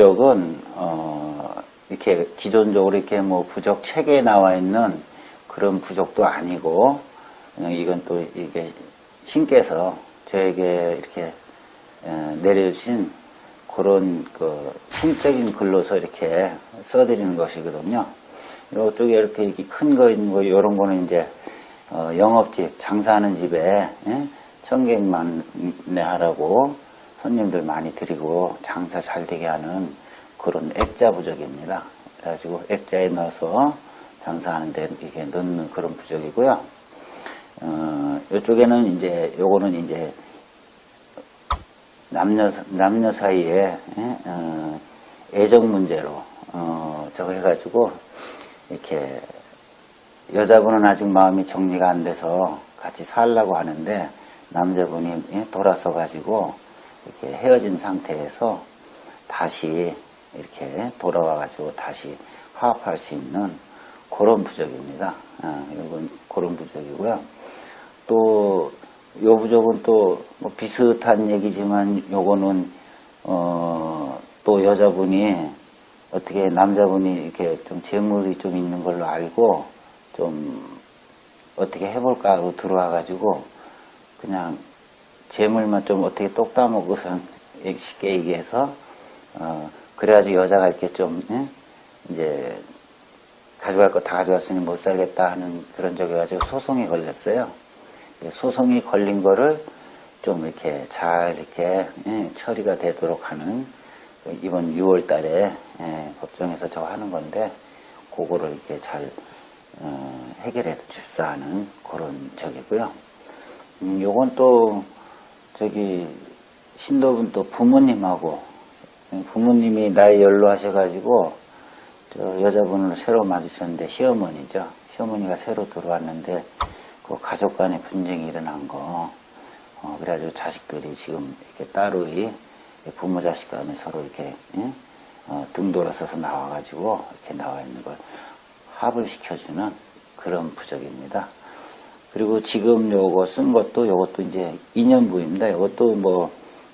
부적은 어, 이렇게 기존적으로 이렇게 뭐 부적 책에 나와 있는 그런 부적도 아니고 이건 또 이게 신께서 저에게 이렇게 에, 내려주신 그런 그 신적인 글로서 이렇게 써드리는 것이거든요. 이쪽에 이렇게, 이렇게 큰 거 있는 거 이런 거는 이제 어, 영업집 장사하는 집에 예? 청객만 내 하라고 손님들 많이 드리고 장사 잘 되게 하는 그런 액자 부적입니다. 그래가지고 액자에 넣어서 장사하는데 이게 넣는 그런 부적이고요. 어, 이쪽에는 이제 요거는 이제 남녀 남녀 사이에 예? 어, 애정 문제로 어, 저거 해가지고 이렇게 여자분은 아직 마음이 정리가 안 돼서 같이 살라고 하는데 남자분이 예, 돌아서 가지고 이렇게 헤어진 상태에서 다시 이렇게 돌아와 가지고 다시 화합할 수 있는 그런 부적입니다. 아, 이건 그런 부적이고요. 또 요 부적은 또 뭐 비슷한 얘기지만 요거는 어, 또 여자분이 어떻게 남자분이 이렇게 좀 재물이 좀 있는 걸로 알고 좀 어떻게 해볼까 하고 들어와 가지고 그냥 재물만 좀 어떻게 똑 따먹고선 쉽게 얘기해서 어 그래가지고 여자가 이렇게 좀 예? 이제 가져갈 거 다 가져갔으니 못 살겠다 하는 그런 적이 가지고 소송이 걸렸어요. 소송이 걸린 거를 좀 이렇게 잘 이렇게 예, 처리가 되도록 하는 이번 6월 달에 예, 법정에서 저 하는 건데 그거를 이렇게 잘 어, 해결해 줍사 하는 그런 적이고요. 음, 요건 또 저기 신도분 또 부모님하고 예, 부모님이 나이 연로하셔가지고 저 여자분을 새로 맞으셨는데 시어머니죠. 시어머니가 새로 들어왔는데 그 가족 간의 분쟁이 일어난 거 어, 그래가지고 자식들이 지금 이렇게 따로 이 부모 자식 간에 서로 이렇게 예? 어, 등 돌아서서 나와가지고 이렇게 나와 있는 걸 합을 시켜주는 그런 부적입니다. 그리고 지금 요거 쓴 것도 요것도 이제 인연부입니다. 요것도 뭐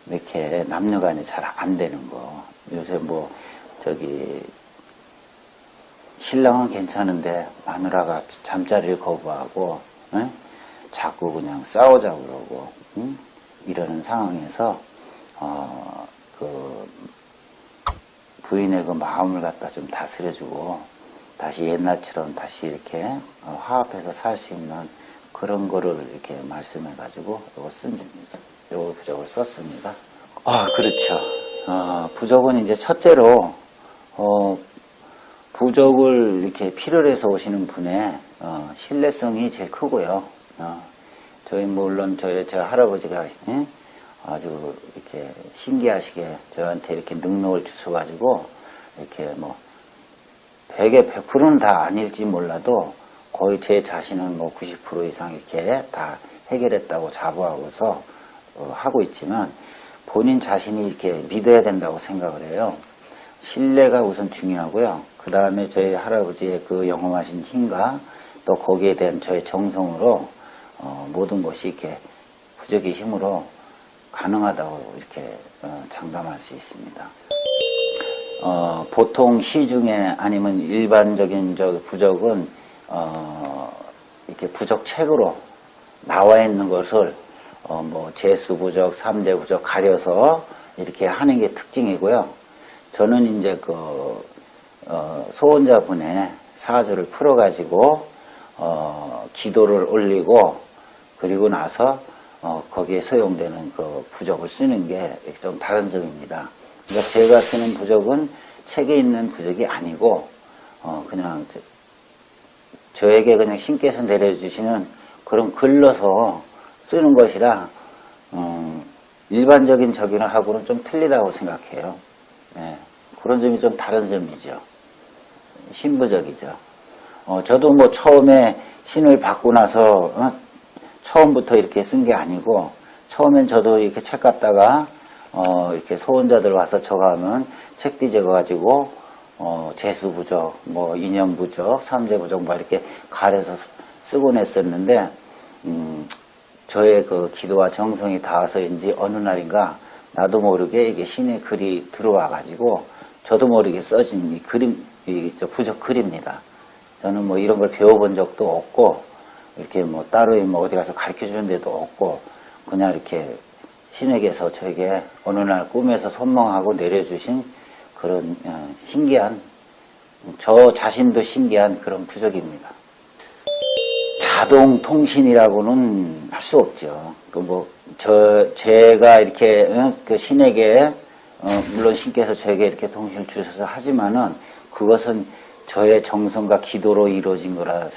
이렇게 남녀간에 잘 안 되는 거. 요새 뭐 저기 신랑은 괜찮은데 마누라가 잠자리를 거부하고 예? 자꾸 그냥 싸우자고 그러고 응? 이러는 상황에서 어, 그 부인의 그 마음을 갖다 좀 다스려주고 다시 옛날처럼 다시 이렇게 어, 화합해서 살 수 있는 그런 거를 이렇게 말씀해 가지고 요거 쓴요 부적을 썼습니다. 아 그렇죠. 어, 부적은 이제 첫째로 어, 부적을 이렇게 필요로 해서 오시는 분의 어, 신뢰성이 제일 크고요. 어, 저희 물론 저희 저 할아버지가 예? 아주 이렇게 신기하시게 저한테 이렇게 능력을 주셔가지고 이렇게 뭐 100에 100%는 다 아닐지 몰라도 거의 제 자신은 뭐 90% 이상 이렇게 다 해결했다고 자부하고서 어, 하고 있지만 본인 자신이 이렇게 믿어야 된다고 생각을 해요. 신뢰가 우선 중요하고요. 그 다음에 저희 할아버지의 그 영험하신 힘과 또 거기에 대한 저의 정성으로 어, 모든 것이 이렇게 부적의 힘으로 가능하다고 이렇게 어, 장담할 수 있습니다. 어, 보통 시중에 아니면 일반적인 저 부적은 어, 이렇게 부적 책으로 나와 있는 것을 어, 뭐 재수 부적, 삼대 부적 가려서 이렇게 하는 게 특징이고요. 저는 이제 그 어, 소원자분의 사주를 풀어가지고 어, 기도를 올리고 그리고 나서 어, 거기에 소용되는 그 부적을 쓰는 게 좀 다른 점입니다. 그러니까 제가 쓰는 부적은 책에 있는 부적이 아니고 어, 그냥 저, 에게 그냥 신께서 내려주시는 그런 글러서 쓰는 것이라 음, 일반적인 적용하고는 좀 틀리다고 생각해요. 네, 그런 점이 좀 다른 점이죠. 신부적이죠. 어, 저도 뭐 처음에 신을 받고 나서 어, 처음부터 이렇게 쓴 게 아니고 처음엔 저도 이렇게 책 갖다가 어, 이렇게 소원자들 와서 저가하면 책뒤 적어가지고 어, 재수부적, 뭐 인연부적, 삼재부적 뭐 이렇게 가려서 쓰곤 했었는데 음, 저의 그 기도와 정성이 닿아서인지 어느 날인가 나도 모르게 이게 신의 글이 들어와 가지고 저도 모르게 써진 이 그림, 이 저 부적 글입니다. 저는 뭐 이런 걸 배워본 적도 없고, 이렇게 뭐 따로 뭐 어디 가서 가르쳐 주는 데도 없고, 그냥 이렇게 신에게서 저에게 어느 날 꿈에서 선몽하고 내려주신 그런 어, 신기한, 저 자신도 신기한 그런 부적입니다. 자동 통신이라고는 할 수 없죠. 그 뭐, 저, 제가 이렇게, 어, 그 신에게, 어, 물론 신께서 저에게 이렇게 통신을 주셔서 하지만은 그것은 저의 정성과 기도로 이루어진 거라 생각합니다.